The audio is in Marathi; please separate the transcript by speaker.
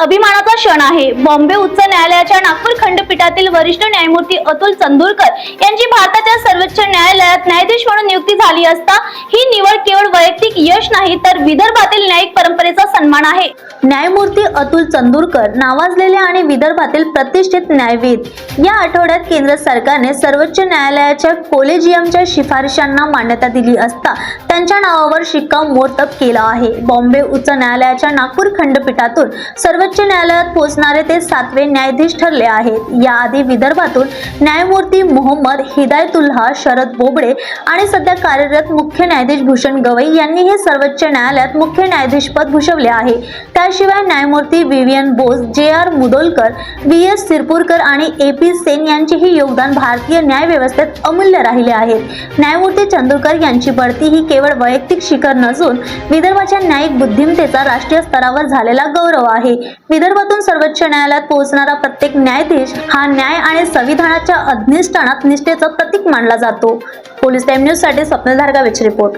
Speaker 1: अभिमानाचा क्षण आहे. बॉम्बे उच्च न्यायालयाच्या नागपूर खंडपीठातील वरिष्ठ न्यायमूर्ती अतुल चंदूरकर यांची भारताच्या सर्वोच्च न्यायालयात न्यायाधीश म्हणून नियुक्ती झाली असता ही निवड केवळ वैयक्तिक यश नाही तर विदर्भातील न्यायिक परंपरेचा सन्मान आहे. न्यायमूर्ती अतुल चंदूरकर नावाजलेले आणि विदर्भातील प्रतिष्ठित न्यायविद. या आठवड्यात केंद्र सरकारने सर्वोच्च न्यायालयाच्या कोलेजियमच्या शिफारशांना मान्यता दिली असता त्यांच्या नावावर शिक्कामोर्तब केला आहे. बॉम्बे उच्च न्यायालयाच्या नागपूर खंडपीठातून सर्वोच्च न्यायालयात पोहोचणारे ते सातवे न्यायाधीश ठरले आहेत. याआधी विदर्भातून न्यायमूर्ती मोहम्मद हिदायतुल्हा शरद बोबडे आणि सध्या कार्यरत मुख्य न्यायाधीश भूषण गवई यांनी हे सर्वोच्च न्यायालयात मुख्य न्यायाधीशपद भूषवले आहे. त्याशिवाय न्यायमूर्ती Vivian Bose J R Mudholkar V S Sirpurkar आणि ए पी सेन यांचेही योगदान भारतीय न्याय व्यवस्थेत अमूल्य राहिले आहेत. न्यायमूर्ती चंदूरकर यांची बढती ही केवळ वैयक्तिक शिखर नसून विदर्भाच्या न्यायिक बुद्धिमत्तेचा राष्ट्रीय स्तरावर झालेला गौरव आहे. विदर्भातून सर्वोच्च न्यायालयात पोहोचणारा प्रत्येक न्यायाधीश हा न्याय आणि संविधानाच्या अधिष्ठानात निष्ठेचं प्रतीक मानला जातो. पोलीस टाइम न्यूजसाठी स्वप्नधारका वेच रिपोर्ट.